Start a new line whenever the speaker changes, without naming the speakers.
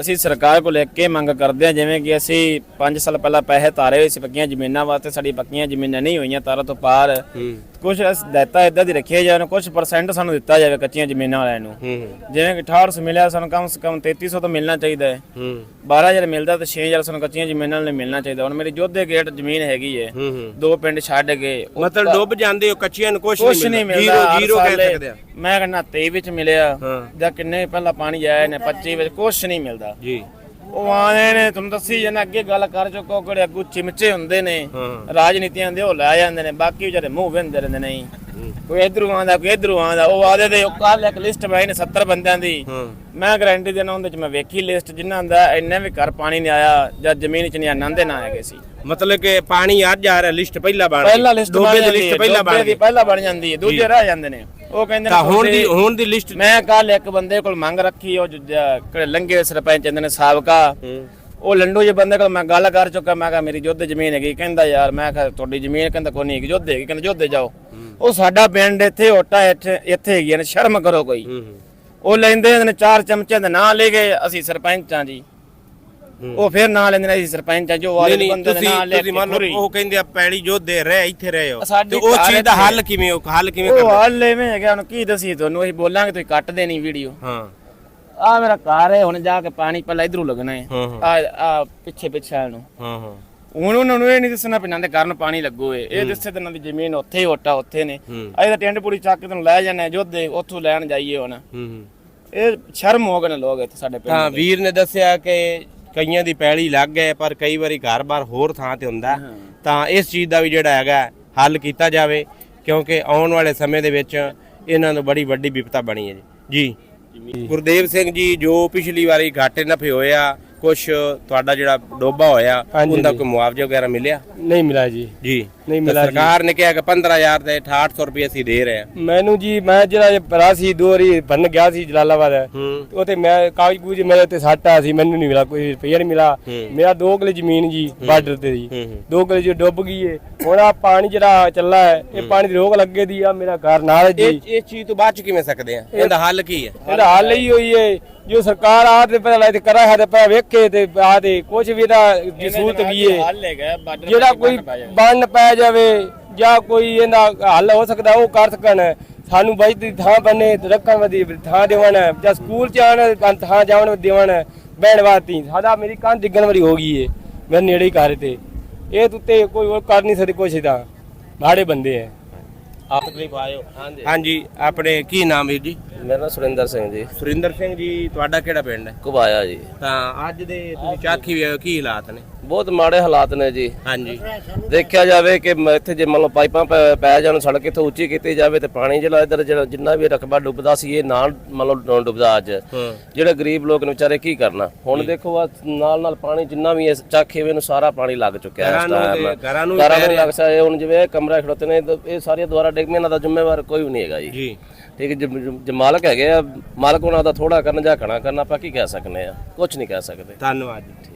ਅਸੀਂ ਸਰਕਾਰ ਕੋਲ ਇੱਕ ਇਹ ਮੰਗ ਕਰਦੇ ਹਾਂ, ਜਿਵੇਂ ਕਿ ਅਸੀਂ 5 ਸਾਲ ਪਹਿਲਾਂ ਪੈਸੇ ਤਾਰੇ ਹੋਏ ਸੀ ਪੱਕੀਆਂ ਜ਼ਮੀਨਾਂ ਵਾਸਤੇ, ਸਾਡੀ ਪੱਕੀਆਂ ਜ਼ਮੀਨਾਂ ਨਹੀਂ ਹੋਈਆਂ, ਤਾਰਾਂ ਤੋਂ ਪਾਰ ਕੁਝ ਦਾਤਾ ਇਦਾਂ ਦੀ ਰੱਖਿਆ ਜਾਣ ਕੁਝ ਪਰਸੈਂਟ ਸਾਨੂੰ ਦਿੱਤਾ ਜਾਵੇ ਕੱਚੀਆਂ ਜ਼ਮੀਨਾਂ ਵਾਲਿਆਂ ਨੂੰ। ਜਿਵੇਂ ਕਿ 6800 ਮਿਲਿਆ ਸਾਨੂੰ ਕਮ ਸੇ ਕਮ 3300 ਤਾਂ ਮਿਲਣਾ ਚਾਹੀਦਾ ਹੈ।
ਹੂੰ।
12000 ਮਿਲਦਾ ਤੇ 6000 ਸਾਨੂੰ ਕੱਚੀਆਂ ਜ਼ਮੀਨਾਂ ਲਈ ਮਿਲਣਾ ਚਾਹੀਦਾ। ਹੁਣ ਮੇਰੀ ਜੋਧੇ ਗੇਟ ਜ਼ਮੀਨ ਹੈਗੀ ਹੈ। ਦੋ ਪਿੰਡ ਛੱਡ ਕੇ
ਮਤਲਬ ਡੁੱਬ ਜਾਂਦੇ ਹੋ ਕੱਚੀਆਂ ਨੂੰ ਕੁਝ
ਨਹੀਂ ਮਿਲਦਾ।
ਜ਼ੀਰੋ ਜ਼ੀਰੋ ਕਹਿ ਸਕਦੇ ਆ।
ਮੈਂ ਕਹਿੰਦਾ 23 ਵਿੱਚ ਮਿਲਿਆ ਜਾਂ ਕਿੰਨੇ ਪਹਿਲਾਂ ਪਾਣੀ ਆਇਆ ਨੇ 25 ਵਿੱਚ ਕੁਛ ਨਹੀਂ ਮਿਲਦਾ।
ਜੀ।
ਉਹ ਆਣੇ ਨੇ ਤੁਹਾਨੂੰ ਦੱਸੀ ਜਨਾ ਅੱਗੇ ਗੱਲ ਕਰ ਚੁੱਕੋ ਕਿਹੜੇ ਅੱਗੂ ਚਿਮਚੇ ਹੁੰਦੇ ਨੇ ਰਾਜਨੀਤੀਆਂ ਦੇ ਉਹ ਲੈ ਜਾਂਦੇ ਨੇ ਬਾਕੀ ਵਿਚਾਰੇ ਮੂੰਹ ਵਿੰਦੇ ਰਹਿੰਦੇ ਨਹੀਂ ਕੋਈ ਇਧਰੋਂ ਆਂਦਾ ਕੋਈ ਇਧਰੋਂ ਆਂਦਾ ਉਹ ਆਦੇ ਦੇ ਕੱਲ ਇੱਕ ਲਿਸਟ ਬਣਾਈ ਨੇ 70 ਬੰਦਿਆਂ ਦੀ। ਮੈਂ ਗਾਰੰਟੀ ਦੇਣਾ ਉਹਦੇ ਚ ਮੈਂ ਵੇਖੀ ਲਿਸਟ ਜਿਨ੍ਹਾਂ ਦਾ ਇੰਨੇ ਵੀ ਘਰ ਪਾਣੀ ਨਹੀਂ ਆਇਆ ਜਾਂ ਜ਼ਮੀਨ ਚ ਨਹੀਂ ਆਨੰਦ ਨਾ ਹੈਗੇ ਸੀ।
ਮਤਲਬ ਕਿ ਪਾਣੀ ਆ ਰਿਹਾ ਲਿਸਟ ਪਹਿਲਾਂ ਬਣ
ਪਹਿਲਾ ਲਿਸਟ
ਡੋਬੇ ਦੀ ਲਿਸਟ ਪਹਿਲਾਂ ਬਣ
ਗਈ। ਪਹਿਲਾਂ ਬਣ ਜਾਂਦੀ ਹੈ ਦੂਜੇ ਰਹਿ ਜਾਂਦੇ ਨੇ। ਉਹ ਕਹਿੰਦੇ ਨੇ
ਹੁਣ ਦੀ ਹੁਣ ਦੀ ਲਿਸਟ
ਮੈਂ ਕੱਲ ਇੱਕ ਬੰਦੇ ਕੋਲ ਮੰਗ ਰੱਖੀ ਉਹ ਜਿਹੜਾ ਕਿਹੜੇ ਲੰਗੇ ਸਰਪੰਚ ਨੇ ਸਾਬਕਾ। ਉਹ ਲੰਡੂ ਜੇ ਬੰਦੇ ਕੋਲ ਮੈਂ ਗੱਲ ਕਰ ਚੁੱਕਾ ਮੈਂ ਕਿਹਾ ਮੇਰੀ ਜੋਧੇ ਜ਼ਮੀਨ ਹੈਗੀ ਕਹਿੰਦਾ ਯਾਰ ਮੈਂ ਕਿਹਾ ਤੁਹਾਡੀ ਜ਼ਮੀਨ ਕਹਿੰਦਾ ਕੋਈ ਨਹੀਂ ਹੈਗੀ ਜੋਧੇ ਹੈਗੀ ਕਹਿੰਦਾ ਜੋਧੇ ਜਾਓ। ਉਹ ਸਾਡਾ ਪਿੰਡ ਇੱਥੇ ਓਟਾ ਇੱਥੇ ਇੱਥੇ ਹੈਗੀਆਂ ਨੇ ਸ਼ਰਮ ਕਰੋ ਕੋਈ। ਉਹ ਲੈਂਦੇ ਨੇ ਚਾਰ ਚਮਚਿਆਂ ਦੇ ਨਾਂ ਲੈ ਗਏ ਅਸੀਂ ਸਰਪੰਚ ਜੀ। ਉਹ ਫਿਰ ਨਾਂ ਲੈਂਦੇ ਨੇ ਅਸੀਂ ਸਰਪੰਚ ਆ ਜੋ ਵਾਲੇ ਬੰਦੇ ਦੇ ਨਾਂ ਲੈ ਕੇ
ਮੰਨ
ਪੂਰੀ।
ਲਓ ਉਹ ਕਹਿੰਦੇ ਆ ਪੈੜੀ ਜੋਧੇ ਰਹਿ ਇੱਥੇ ਰਹੇ ਹੋ। ਤੇ ਉਹ ਚੀਜ਼ ਦਾ ਹੱਲ ਕਿਵੇਂ ਉਹ ਹੱਲ ਕਿਵੇਂ
ਉਹ
ਕਰਦੇ?
ਹਾਲ ਐਵੇਂ ਹੈਗਾ ਹੁਣ ਕੀ ਦਸੀਏ ਤੁਹਾਨੂੰ ਅਸੀਂ ਬੋਲਾਂਗੇ ਤੁਸੀਂ ਕੱਟ ਦੇਣੀ ਵੀਡੀਓ।
ਹਾਂ।
ਆ ਮੇਰਾ ਘਰ ਹੈ ਹੁਣ ਜਾ ਕੇ ਪਾਣੀ ਪਹਿਲਾਂ ਇਧਰੋਂ ਲੱਗਣਾ ਹੈ। ਆ ਆ ਪਿੱਛੇ ਪਿੱਛੇ ਨੂੰ।
ਹਾਂ ਹਾਂ।
ਹੁਣ ਉਹਨਾਂ ਨੂੰ ਇਹ ਨਹੀਂ ਦੱਸਣਾ ਪਿੰਡਾਂ ਦੇ ਕਾਰਨ ਪਾਣੀ ਲੱਗੋ ਏ। ਇਹ ਦੱਸੇ ਉਹਨਾਂ ਦੀ ਜ਼ਮੀਨ ਉੱਥੇ ਹੀ ਓਟਾ ਉੱਥੇ ਨੇ।
ਹੂੰ।
ਅਸੀਂ ਤਾਂ ਟੈਂਟ ਪੂਰੀ ਚੱਕ ਕੇ ਤੈਨੂੰ ਲੈ ਜਾਂਦੇ ਜੋਧੇ ਉੱਥੋਂ ਲੈਣ ਜਾਈਏ ਹੁਣ।
ਹੂੰ ਹੂੰ।
ਇਹ ਸ਼ਰਮ ਹੋ ਗਏ ਨੇ ਲੋਕ ਇੱਥੇ ਸਾਡੇ ਪਿੰਡ ਦੇ।
ਵੀਰ ਨੇ ਦੱਸਿਆ ਕਿ ਕਈਆਂ ਦੀ ਪੈਲੀ ਲੱਗ ਗਏ ਪਰ ਕਈ ਵਾਰੀ ਘਰ-ਬਾਰ ਹੋਰ ਥਾਂ ਤੇ ਹੁੰਦਾ। ਹੈ। ਤਾਂ ਇਸ ਚੀਜ਼ ਦਾ ਵੀ ਜਿਹੜਾ ਹੈਗਾ ਹੱਲ ਕੀਤਾ ਜਾਵੇ ਕਿਉਂਕਿ ਆਉਣ ਵਾਲੇ ਸਮੇਂ ਦੇ ਵਿੱਚ ਇਹਨਾਂ ਨੂੰ ਬੜੀ ਵੱਡੀ ਵਿਪਤਾ ਬਣੀ ਹੈ ਜੀ। ਜੀ। ਗੁਰਦੇਵ ਸਿੰਘ ਜੀ ਜੋ ਪਿਛਲੀ ਵਾਰੀ ਘਾਟੇ ਨਫੇ ਹੋਇਆ ਕੁਝ ਤੁਹਾਡਾ ਜਿਹੜਾ ਡੋਬਾ ਹੋਇਆ
ਹਾਂਜੀ,
ਉਹਦਾ। ਕੋਈ ਮੁਆਵਜ਼ਾ ਵਗੈਰਾ ਮਿਲਿਆ?
ਨਹੀਂ ਮਿਲਾ ਜੀ।
ਜੀ।
ਨਹੀਂ
ਤਾਂ
ਮਿਲਾ ਜੀ।
ਸਰਕਾਰ ਨੇ ਕਿਹਾ ਕਿ 15000 ਤੇ 6800 ਰੁਪਏ ਅਸੀਂ ਦੇ ਰਹੇ ਹਾਂ।
ਮੈਨੂੰ ਜੀ ਮੈਂ ਜਿਹੜਾ ਇਹ ਭਰਾ ਸੀ ਦੋ ਵਾਰੀ ਬੰਨ ਗਿਆ ਸੀ ਜਲਾਲਾਬਾਦ।
ਹੂੰ।
ਉਹ ਤੇ ਮੈਂ ਕਾਗਜ਼ ਕੂਜ ਮੇਰੇ ਤੇ ਸੱਟ ਆ ਸੀ ਮੈਨੂੰ ਨਹੀਂ ਮਿਲਾ ਕੋਈ ਰੁਪਈਆ ਨਹੀਂ ਮਿਲਾ
ਹੂੰ।
ਮੇਰਾ ਦੋ ਕਿਲੇ ਜ਼ਮੀਨ ਜੀ ਬਾਰਡਰ ਤੇ ਜੀ।
ਹੂੰ
ਦੋ ਕਿਲੇ ਜੋ ਡੁੱਬ ਗਈ ਏ। ਹੁਣ ਆ ਪਾਣੀ ਜਿਹੜਾ ਚੱਲਾ ਹੈ ਇਹ ਪਾਣੀ ਦੀ ਰੋਕ ਲੱਗੇ ਦੀ ਆ ਮੇਰਾ ਘਰ ਨਾਲ ਹੈ ਜੀ।
ਇਹ ਚੀਜ਼ ਤੋਂ ਬਾਅਦ ਚ ਕਿਵੇਂ ਸਕਦੇ ਆ? ਇਹਦਾ ਹੱਲ ਕੀ ਹੈ?
ਇਹਦਾ ਹੱਲ ਹੀ ਹੋਈ ਏ ਜੋ ਸਰਕਾਰ ਆ ਤੇ ਪਹਿਲਾਂ ਤੇ ਕਰਾ ਹੈ ਤੇ ਪਹਿਲਾਂ ਵੇਖੇ ਤੇ ਆ ਤੇ ਕੁਝ ਵੀ ਦਾ ਜਸੂਤ
ਜਨਾਬ
ਵੀ
ਜੀ
ਏ। ਜਿਹੜਾ ਕੋਈ। ਬੰਨ ਪੈ ਜਾਵੇ ਜਾਂ ਕੋਈ ਇਹਦਾ ਹੱਲ ਹੋ ਸਕਦਾ, ਉਹ ਕਰ ਸਕਣ। ਸਾਨੂੰ ਬਾਈ ਦੀ ਥਾਂ ਬੰਨੇ, ਰੱਖਣ ਵਾਦੀ ਥਾਂ ਦੇਵਣ, ਜਾਂ ਸਕੂਲ ਚ ਆਣ ਥਾਂ ਜਾਣ ਦੇਵਣ, ਬਹਿਣ ਵਾਤੀ ਸਾਡਾ ਮੇਰੀ ਕੰਨ ਡਿੱਗਣ ਵਾਲੀ ਹੋ ਗਈ ਏ, ਮੇਰੇ ਨੇੜੇ ਹੀ ਘਰ ਤੇ। ਇਹ ਤੁੱਤੇ ਕੋਈ ਹੋਰ ਕਰ ਨਹੀਂ ਸਕਦੇ ਕੁਛ ਤਾਂ ਮਾੜੇ ਬੰਦੇ ਐ।
ਆਪ ਤਕਲੀਫ ਆਇਓ ਹਾਂਜੀ। ਹਾਂਜੀ ਆਪਣੇ ਕੀ ਨਾਮ ਵੀਰ ਜੀ?
ਮੇਰਾ ਨਾਮ ਸੁਰਿੰਦਰ ਸਿੰਘ ਜੀ।
ਸੁਰਿੰਦਰ ਸਿੰਘ ਜੀ ਤੁਹਾਡਾ ਕਿਹੜਾ ਪਿੰਡ ਹੈ?
ਘੁਬਾਇਆ ਜੀ।
ਤਾਂ ਅੱਜ ਦੇ ਤੁਸੀਂ ਚਾਖੀ ਵੀ ਆਏ ਹੋ, ਕੀ ਹਾਲਾਤ ਨੇ?
ਬਹੁਤ ਮਾੜੇ ਹਾਲਾਤ ਨੇ ਜੀ।
ਹਾਂਜੀ।
ਦੇਖਿਆ ਜਾਵੇ ਕਿ ਇੱਥੇ ਜੇ ਮੰਨ ਲਓ ਪਾਈਪਾਂ ਪੈ- ਜਾਣ ਸੜਕ ਇੱਥੋਂ ਉੱਚੀ ਕੀਤੀ ਜਾਵੇ ਤੇ ਪਾਣੀ ਜਿਹੜਾ ਇੱਧਰ ਜਿਹੜਾ ਜਿੰਨਾ ਵੀ ਰਕਬਾ ਡੁੱਬਦਾ ਸੀ ਇਹ ਨਾਲ ਮੰਨ ਲਓ ਡੁੱਬਦਾ ਅੱਜ।
ਹਾਂ।
ਜਿਹੜੇ ਗਰੀਬ ਲੋਕ ਨੇ ਵਿਚਾਰੇ ਕੀ ਕਰਨਾ? ਹੁਣ ਦੇਖੋ ਆ ਨਾਲ ਨਾਲ ਪਾਣੀ ਜਿੰਨਾ ਵੀ ਇਸ ਚਾਖੇਵੇ ਨੂੰ ਸਾਰਾ ਪਾਣੀ ਲੱਗ ਚੁੱਕਿਆ
ਘਰਾਂ
ਇਸ ਟਾਈਮ
ਘਰਾਂ ਨੂੰ।
ਲੱਗ ਸਕਦਾ ਹੁਣ ਜਿਵੇਂ ਕਮਰਾ ਖੜੋਤੇ ਨੇ ਇਹ ਸਾਰੀਆਂ ਦੁਆਰਾ ਡਿੱਗਮੀਆਂ ਇਹਨਾਂ ਦਾ ਜ਼ਿੰਮੇਵਾਰ ਕੋਈ ਵੀ ਨਹੀਂ ਹੈਗਾ ਜੀ।
ਜੀ।
ਠੀਕ ਹੈ ਜੇ- ਜੇ ਮਾਲਕ ਹੈਗੇ ਆ ਮਾਲਕ ਉਹਨਾਂ ਦਾ ਥੋੜਾ ਕਰਨ ਜਾਂ ਘਣਾ ਕਰਨਾ ਆਪਾਂ ਕੀ ਕਹਿ ਸਕਨੇ ਆ? ਕੁਝ ਨਹੀਂ ਕਹਿ ਸਕਦੇ।
ਧੰਨਵਾਦ ਜੀ।